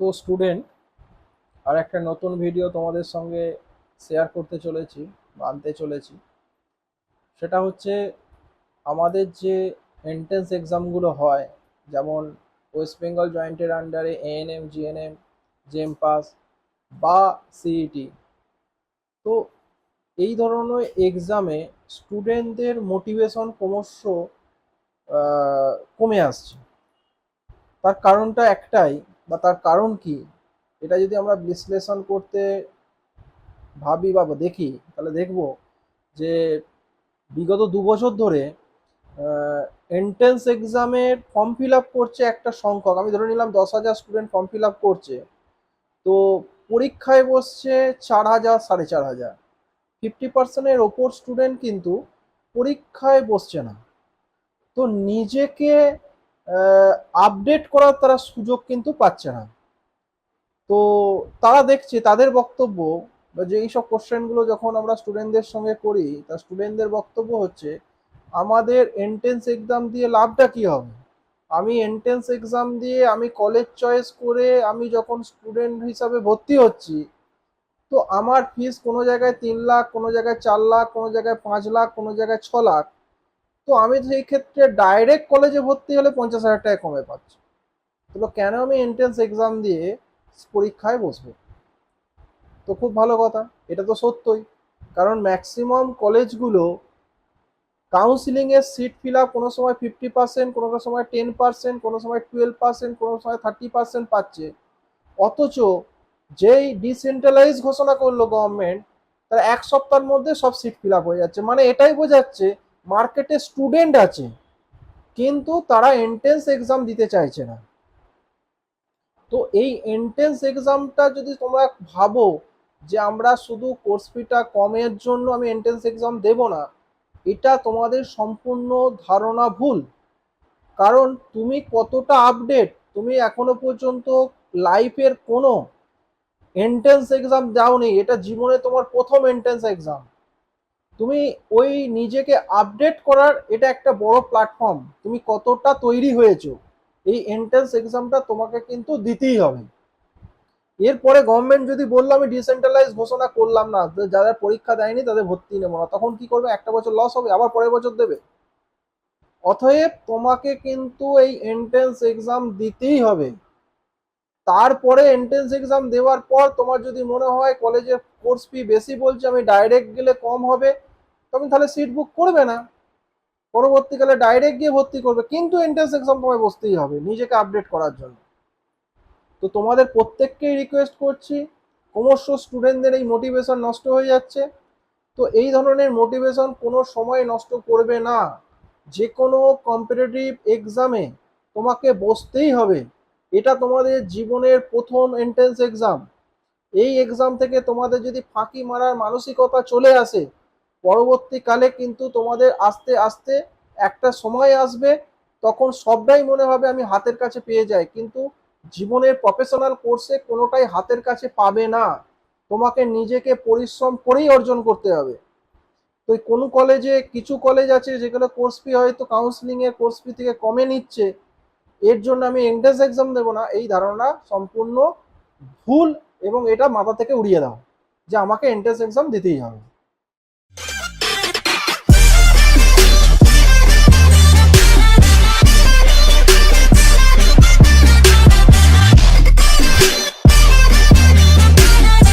তো স্টুডেন্ট আর একটা নতুন ভিডিও তোমাদের সঙ্গে শেয়ার করতে চলেছি বা আনতে চলেছি। সেটা হচ্ছে, আমাদের যে এন্ট্রেন্স এক্সামগুলো হয়, যেমন ওয়েস্ট বেঙ্গল জয়েন্টের আন্ডারে এএনএম জিএনএম জেম পাস বা সিইটি তো এই ধরনের এক্সামে স্টুডেন্টদের মোটিভেশন ক্রমশ কমে আসছে। তার কারণটা একটাই বা তার কারণ কি? এটা যদি আমরা বিশ্লেষণ করতে ভাবি বা দেখি, তাহলে দেখব যে বিগত দু বছর ধরে এন্ট্রেন্স এক্সামের ফর্ম ফিল আপ করছে একটা সংখ্যক। আমি ধরে নিলাম দশ হাজার স্টুডেন্ট ফর্ম ফিল আপ করছে। তো পরীক্ষায় বসছে চার হাজার, সাড়ে চার হাজার। ফিফটি পার্সেন্টের ওপর স্টুডেন্ট কিন্তু পরীক্ষায় বসছে না। তো নিজেকে আপডেট করার তারা সুযোগ কিন্তু পাচ্ছে না। তো তারা দেখছে, তাদের বক্তব্য যে এইসব কোশ্চেনগুলো যখন আমরা স্টুডেন্টদের সঙ্গে করি, তা স্টুডেন্টদের বক্তব্য হচ্ছে, আমাদের এন্ট্রেন্স এক্সাম দিয়ে লাভটা কি হবে? আমি এন্ট্রেন্স এক্সাম দিয়ে আমি কলেজ চয়েস করে আমি যখন স্টুডেন্ট হিসাবে ভর্তি হচ্ছি, তো আমার ফিস কোনো জায়গায় তিন লাখ, কোনো জায়গায় চার লাখ, কোনো জায়গায় পাঁচ লাখ, কোনো জায়গায় ছ লাখ তো আমি সেই ক্ষেত্রে ডাইরেক্ট কলেজে ভর্তি হলে পঞ্চাশ হাজার টাকা কমে পাচ্ছি। তো কেন আমি এন্ট্রেন্স এক্সাম দিয়ে পরীক্ষায় বসবো? তো খুব ভালো কথা, এটা তো সত্যই। কারণ ম্যাক্সিমাম কলেজগুলো কাউন্সিলিং এর সিট ফিল আপ কোনো সময় ফিফটি পার্সেন্ট কোনো সময় টেন পার্সেন্ট কোনো সময় টুয়েলভ পার্সেন্ট কোনো সময় থার্টি পার্সেন্ট পাচ্ছে। অথচ যেই ডিসেন্ট্রালাইজ ঘোষণা করল গভর্নমেন্ট তার এক সপ্তাহের মধ্যে সব সিট ফিল আপ হয়ে যাচ্ছে। মানে এটাই বোঝাচ্ছে মার্কেটে স্টুডেন্ট আছে, কিন্তু তারা এন্ট্রেন্স এক্সাম দিতে চাইছে না। তো এই এন্ট্রেন্স এক্সামটা যদি তোমরা ভাবো যে আমরা শুধু কোর্স ফিটা কমের জন্য আমি এন্ট্রেন্স এক্সাম দেব না, এটা তোমাদের সম্পূর্ণ ধারণা ভুল। কারণ তুমি কতটা আপডেট তুমি এখনও পর্যন্ত লাইফের কোনো এন্ট্রেন্স এক্সাম দাওনি, এটা জীবনে তোমার প্রথম এন্ট্রেন্স এক্সাম তুমি ওই নিজেকে আপডেট করার এটা একটা বড় প্ল্যাটফর্ম তুমি কতটা তৈরি হয়েছো, এই এন্ট্রেন্স এক্সামটা তোমাকে কিন্তু দিতেই হবে। এরপরে গভর্নমেন্ট যদি বলল, আমি ডিসেন্ট্রালাইজ ঘোষণা করলাম না যারা পরীক্ষা দেয়নি তাদের ভর্তি নেব না। তখন কি করবে? একটা বছর লস হবে, আবার পরের বছর দেবে। অতএব তোমাকে কিন্তু এই এন্ট্রেন্স এক্সাম দিতেই হবে। তারপরে এন্ট্রেন্স এক্সাম দেওয়ার পর তোমার যদি মনে হয় কলেজের কোর্স ফি বেশি বলছে, আমি ডাইরেক্ট গেলে কম হবে তুমি তাহলে সিট বুক করবে না। পরবর্তীকালে ডাইরেক্ট গিয়ে ভর্তি করবে। কিন্তু এন্ট্রেন্স এক্সাম তোমায় বসতেই হবে, নিজেকে আপডেট করার জন্য। তো তোমাদের প্রত্যেককেই রিকোয়েস্ট করছি, ক্রমশ স্টুডেন্টদের এই মোটিভেশন নষ্ট হয়ে যাচ্ছে। তো এই ধরনের মোটিভেশন কোনো সময় নষ্ট করবে না। যে কোনো কম্পিটিটিভ এক্সামে তোমাকে বসতেই হবে। এটা তোমাদের জীবনের প্রথম এন্ট্রেন্স এক্সাম এই এক্সাম থেকে তোমাদের যদি ফাঁকি মারার মানসিকতা চলে আসে, পরবর্তীকালে কিন্তু তোমাদের আস্তে আস্তে একটা সময় আসবে, তখন সবটাই মনে হবে আমি হাতের কাছে পেয়ে যাই। কিন্তু জীবনের প্রফেশনাল কোর্সে কোনোটাই হাতের কাছে পাবে না। তোমাকে নিজেকে পরিশ্রম করেই অর্জন করতে হবে। তো কোনো কলেজে কিছু কলেজ আছে যেগুলো কোর্স ফি হয়তো কাউন্সিলিং এর কোর্স ফি থেকে কমে নিচ্ছে এর জন্য আমি এন্ট্রেন্স এক্সাম দেবো না, এই ধারণা সম্পূর্ণ ভুল এবং এটা মাথা থেকে উড়িয়ে দাও যে আমাকে এন্ট্রেন্স এক্সাম দিতেই হবে।